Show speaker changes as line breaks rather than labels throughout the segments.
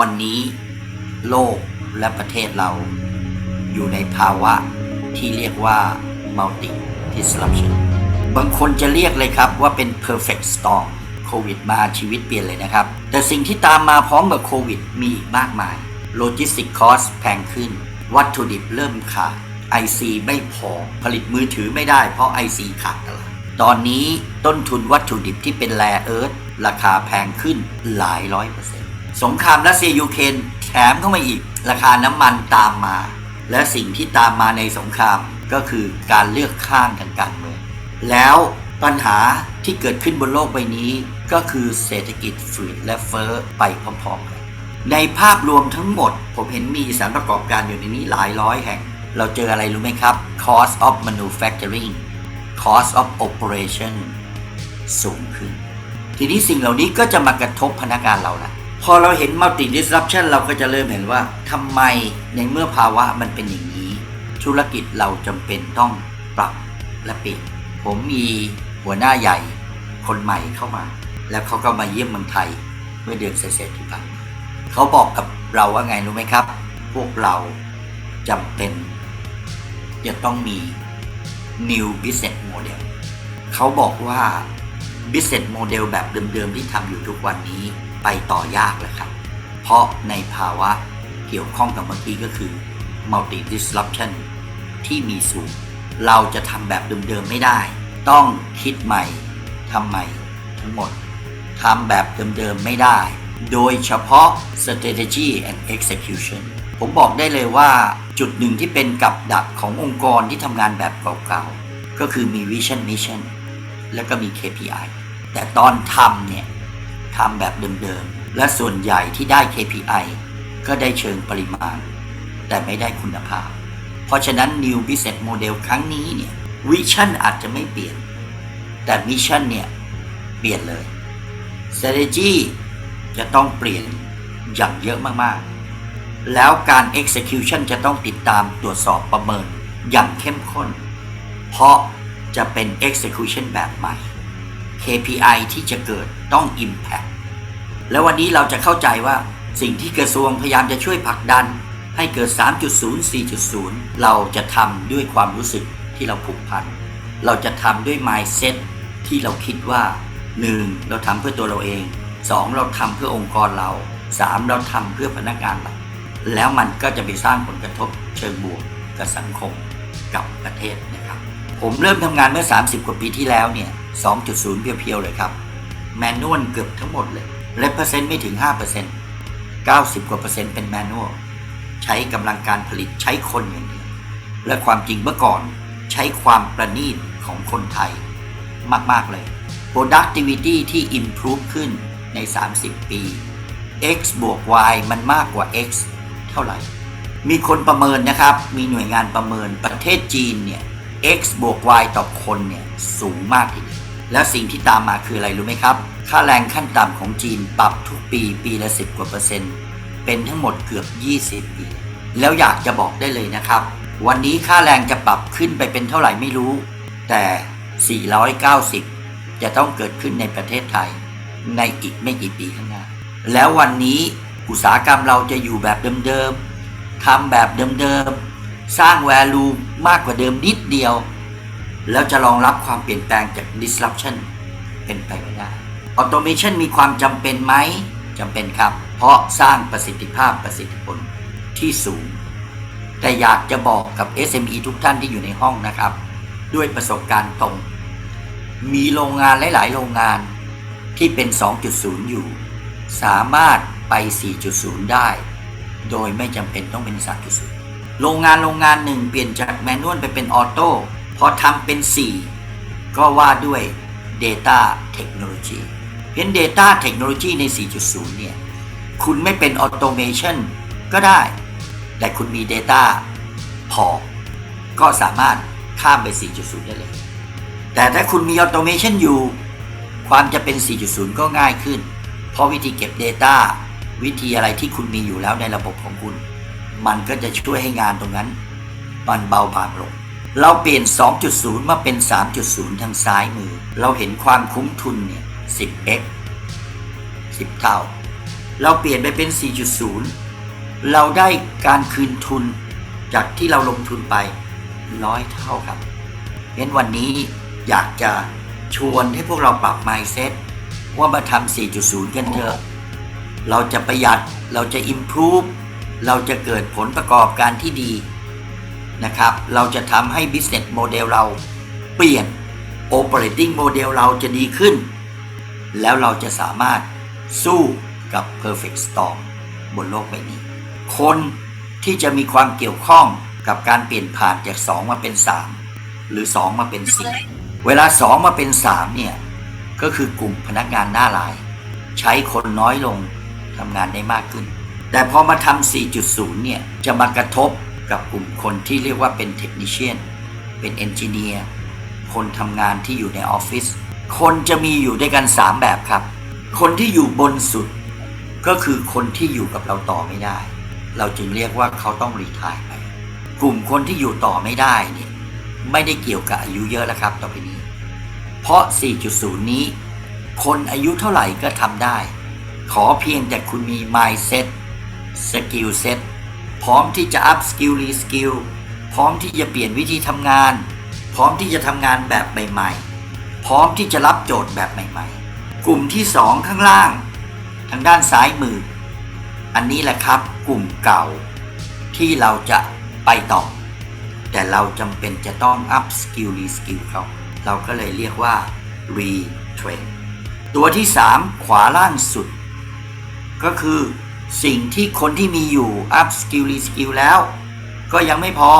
วันนี้โลกและประเทศเรา อยู่ในภาวะที่เรียกว่า multi disruption บางคนจะเรียกเลยครับว่าเป็น perfect storm โควิดมาชีวิตเปลี่ยนเลยนะครับ แต่สิ่งที่ตามมาพร้อมกับโควิดมีอีกมากมาย logistic cost แพงขึ้น วัตถุดิบเริ่มขาด IC ไม่พอ ผลิตมือถือไม่ได้เพราะ IC ขาดตลาดตอนนี้ต้นทุนวัตถุดิบที่เป็นแร่เอิร์ธราคาแพงขึ้นหลายร้อยเปอร์เซ็นต์ สงครามรัสเซียยูเครนแถมเข้ามาอีก ราคาน้ำมันตามมา และสิ่งที่ตามมาในสงครามก็คือการเลือกข้างทางการเมืองแล้วปัญหาที่เกิดขึ้นบนโลกใบนี้ ก็คือเศรษฐกิจฝืดและเฟ้อไปพร้อมๆกันในภาพรวมทั้งหมด ผมเห็นมีสารประกอบการอยู่ในนี้หลายร้อยแห่ง เราเจออะไรรู้ไหมครับ cost of manufacturing cost of operation สูงขึ้น ทีนี้สิ่งเหล่านี้ก็จะมากระทบพนักงานเราละ พอเราเห็น multi disruption เราก็จะเริ่มเห็นว่าทำไมในเมื่อภาวะมันเป็นอย่างนี้ ธุรกิจเราจำเป็นต้องปรับและเปลี่ยนผมมีหัวหน้าใหญ่คนใหม่เข้ามา แล้วเขาก็มาเยี่ยมเมืองไทยเมื่อเดือนเศษที่ผ่านมาเขาบอกกับเราว่าไงรู้ไหมครับ พวกเราจำเป็นจะต้องมี new business model เขาบอกว่า business model แบบเดิมๆ ที่ทำอยู่ทุกวันนี้ไปต่อยากแล้วครับ เพราะในภาวะเกี่ยวข้องกับเมื่อกี้ก็คือ multi disruption ที่มีสูง เราจะทำแบบเดิมๆ ไม่ได้ ต้องคิดใหม่ทำใหม่ทั้งหมดทำแบบเดิมๆ ไม่ได้ โดยเฉพาะ strategy and execution ผมบอกได้เลยว่าจุดหนึ่งที่เป็นกับดักขององค์กรที่ทำงานแบบเก่าๆ ก็คือมี vision mission แล้วก็มี KPI แต่ตอนทำเนี่ยทำแบบเดิมๆ และส่วนใหญ่ที่ได้ KPI ก็ได้เชิงปริมาณ แต่ไม่ได้คุณภาพ เพราะฉะนั้น New Business Model ครั้งนี้เนี่ยวิชั่นอาจจะไม่เปลี่ยน แต่มิชชั่นเนี่ยเปลี่ยนเลย Strategy จะต้องเปลี่ยนอย่างเยอะมากๆ แล้วการ Execution จะต้องติดตามตรวจสอบประเมินอย่างเข้มข้น เพราะ จะเป็น execution แบบใหม่ KPI ที่จะเกิดต้อง impact แล้ววันนี้เราจะเข้าใจว่าสิ่งที่กระทรวงพยายามจะช่วยผลักดัน ให้เกิด 3.0 4.0 เราจะทำด้วยความรู้สึกที่เราผูกพัน เราจะทำด้วย mindset ที่เราคิดว่า 1. เราทำเพื่อตัวเราเอง 2. เราทำเพื่อองค์กรเรา 3. เราทำเพื่อพนักงานเราแล้วมันก็จะไปสร้างผลกระทบเชิงบวกกับสังคมกับประเทศ ผมเริ่มทำงานเมื่อ 30 กว่าปีที่แล้วเนี่ย 2.0 เพียวๆ เลยครับ แมนนวลเกือบทั้งหมดเลยเลเปอร์เซ็นต์ไม่ถึง 5% 90 กว่าเปอร์เซ็นต์เป็นแมนนวลใช้กำลังการผลิตใช้คนอย่างเดียว และความจริงเมื่อก่อนใช้ความประณีตของคนไทย มาก ๆ เลย productivity ที่ improve ขึ้นใน 30 ปี x บวก y มันมากกว่า x เท่าไหร่ มีคนประเมินนะครับ มีหน่วยงานประเมินประเทศจีนเนี่ย x บวก y ต่อคนเนี่ยสูงมากทีเดียวแล้วสิ่งที่ตามมาคืออะไรรู้ไหมครับ ค่าแรงขั้นต่ำของจีนปรับทุกปีปีละ 10 กว่าเปอร์เซ็นต์ เป็นทั้งหมดเกือบ 20 ปี แล้วอยากจะบอกได้เลยนะครับ วันนี้ค่าแรงจะปรับขึ้นไปเป็นเท่าไหร่ไม่รู้ แต่ 490 จะต้องเกิดขึ้นในประเทศไทย ในอีกไม่กี่ปีข้างหน้า แล้ววันนี้อุตสาหกรรมเราจะอยู่แบบเดิมๆทำแบบเดิมๆ สร้าง value มากกว่าเดิมนิดเดียว แล้วจะรองรับความเปลี่ยนแปลงจาก disruption เป็นไปไม่ได้ automation มีความจำเป็นไหมจำเป็นครับ เพราะสร้างประสิทธิภาพประสิทธิผลที่สูง แต่อยากจะบอกกับ SME ทุกท่านที่อยู่ในห้องนะครับ ด้วยประสบการณ์ตรง มีโรงงานหลาย ๆ โรงงานที่เป็น 2.0 อยู่ สามารถไป 4.0 ได้ โดยไม่จำเป็นต้องเป็น 3.0 โรงงานโรงงานหนึ่งเปลี่ยนจากแมนนวลไปเป็นออโต้พอทำเป็น 4 ก็ว่าด้วย Data Technology เห็น Data Technology ใน 4.0 เนี่ย คุณไม่เป็น Automation ก็ได้ แต่คุณมี Data พอ ก็สามารถข้ามไป 4.0 ได้เลย แต่ถ้าคุณมี Automation อยู่ ความจะเป็น 4.0 ก็ง่ายขึ้น เพราะวิธีเก็บ Data วิธีอะไรที่คุณมีอยู่แล้วในระบบของคุณ มันก็จะช่วยให้งานตรงนั้น มันเบาบางลง เราเปลี่ยน 2.0 มาเป็น 3.0 ทางซ้ายมือ เราเห็นความคุ้มทุนเนี่ย 10x 10 เท่า เราเปลี่ยนไปเป็น 4.0 เราได้การคืนทุนจากที่เราลงทุนไปร้อยเท่าครับงั้นวันนี้อยากจะชวนให้พวกเราปรับ mindset ว่ามาทำ4.0 กันเถอะ เราจะประหยัด เราจะ improve เราจะเกิดผลประกอบการที่ดีนะครับ เราจะทำให้ business model เราเปลี่ยน operating model เราจะดีขึ้น แล้วเราจะสามารถสู้กับ perfect storm บนโลกใบนี้ คนที่จะมีความเกี่ยวข้องกับการเปลี่ยนผ่านจาก 2 มาเป็น 3 หรือ 2 มาเป็น 4 เวลา 2 มาเป็น 3 เนี่ย ก็คือกลุ่มพนักงานหน้าลาย ใช้คนน้อยลงทำงานได้มากขึ้น แต่พอมาทำ 4.0 เนี่ย จะมากระทบกับกลุ่มคนที่เรียกว่าเป็นเทคนิชเชียน เป็นเอนจิเนียร์ คนทำงานที่อยู่ในออฟฟิศ คนจะมีอยู่ด้วยกัน 3 แบบครับ คนที่อยู่บนสุด ก็คือคนที่อยู่กับเราต่อไม่ได้ เราจึงเรียกว่าเขาต้องรีทายไป กลุ่มคนที่อยู่ต่อไม่ได้เนี่ยไม่ได้เกี่ยวกับอายุเยอะแล้วครับต่อไปนี้ เพราะ 4.0 นี้ คนอายุเท่าไหร่ก็ทำได้ ขอเพียงแต่คุณมี mindset skill set พร้อมที่จะ up skill re skill พร้อมที่จะเปลี่ยนวิธีทำงาน พร้อมที่จะทำงานแบบใหม่ๆ พร้อมที่จะรับโจทย์แบบใหม่ๆ กลุ่มที่ 2 ข้างล่าง ทางด้านซ้ายมือ อันนี้แหละครับกลุ่มเก่าที่เราจะไปต่อ แต่เราจำเป็นจะต้อง up skill re skill เขาเราก็เลยเรียกว่า retrain ตัวที่ 3 ขวาล่างสุด ก็คือ สิ่งที่คนที่มีอยู่ up skill re skill แล้ว ก็ยังไม่พอ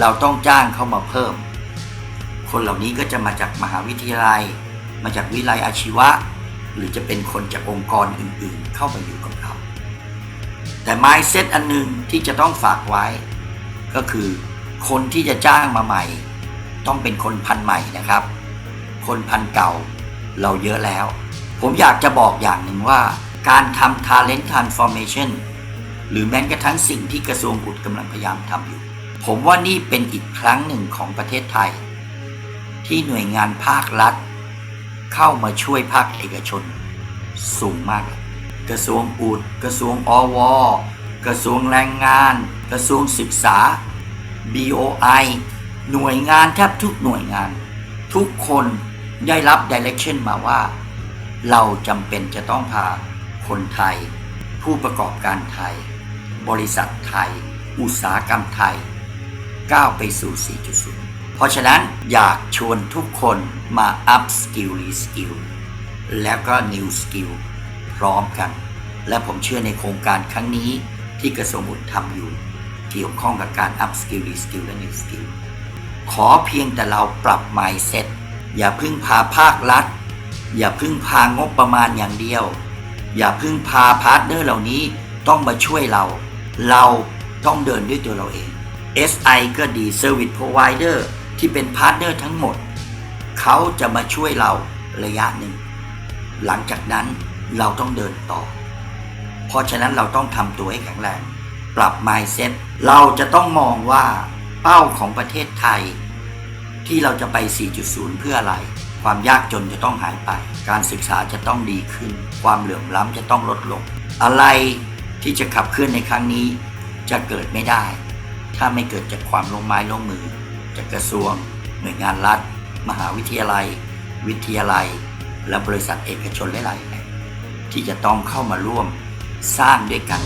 เราต้องจ้างเข้ามาเพิ่ม คนเหล่านี้ก็จะมาจากมหาวิทยาลัย มาจากวิไลยอาชีวะ หรือจะเป็นคนจากองค์กรอื่นๆ เข้ามาอยู่กับเรา แต่ mindset อันหนึ่งที่จะต้องฝากไว้ ก็คือคนที่จะจ้างมาใหม่ ต้องเป็นคนพันใหม่นะครับ คนพันเก่าเราเยอะแล้ว ผมอยากจะบอกอย่างหนึ่งว่า การทำ talent transformation หรือแม้กระทั่งสิ่งที่กระทรวงอุดกำลังพยายามทำอยู่ ผมว่านี่เป็นอีกครั้งหนึ่งของประเทศไทย ที่หน่วยงานภาครัฐ เข้ามาช่วยภาคเอกชน สูงมาก กระทรวงอุดกระทรวงอว กระทรวงแรงงาน กระทรวงศึกษา BOI หน่วยงานแทบทุกหน่วยงาน ทุกคนได้รับ direction มาว่า เราจำเป็นจะต้องพา คนไทย ผู้ประกอบการไทย บริษัทไทย อุตสาหกรรมไทย ก้าวไปสู่ 4.0 เพราะฉะนั้นอยากชวนทุกคนมา up skill re skill แล้วก็ new skill พร้อมกัน และผมเชื่อในโครงการครั้งนี้ที่กระทรวงอุดทำอยู่ เกี่ยวข้องกับการ up skill re skill และ new skill ขอเพียงแต่เราปรับ mindset อย่าพึ่งพาภาครัฐ อย่าพึ่งพางบประมาณอย่างเดียว อย่าพึ่งพาพาร์ทเนอร์เหล่านี้ต้องมาช่วยเรา เราต้องเดินด้วยตัวเราเอง SI ก็ดี Service Provider ที่เป็นพาร์ทเนอร์ทั้งหมด เขาจะมาช่วยเราระยะหนึ่ง หลังจากนั้นเราต้องเดินต่อ เพราะฉะนั้นเราต้องทำตัวให้แข็งแรง ปรับ mindset เราจะต้องมองว่าเป้าของประเทศไทย ที่เราจะไป 4.0 เพื่ออะไร ความยากจนจะต้องหายไป การศึกษาจะต้องดีขึ้น ความเหลื่อมล้ำจะต้องลดลง อะไรที่จะขับเคลื่อนในครั้งนี้ จะเกิดไม่ได้ ถ้าไม่เกิดจากความลงไม้ลงมือ จากกระทรวง หน่วยงานรัฐ มหาวิทยาลัย วิทยาลัย และบริษัทเอกชนหลายๆแห่งที่จะต้องเข้ามาร่วมสร้างด้วยกัน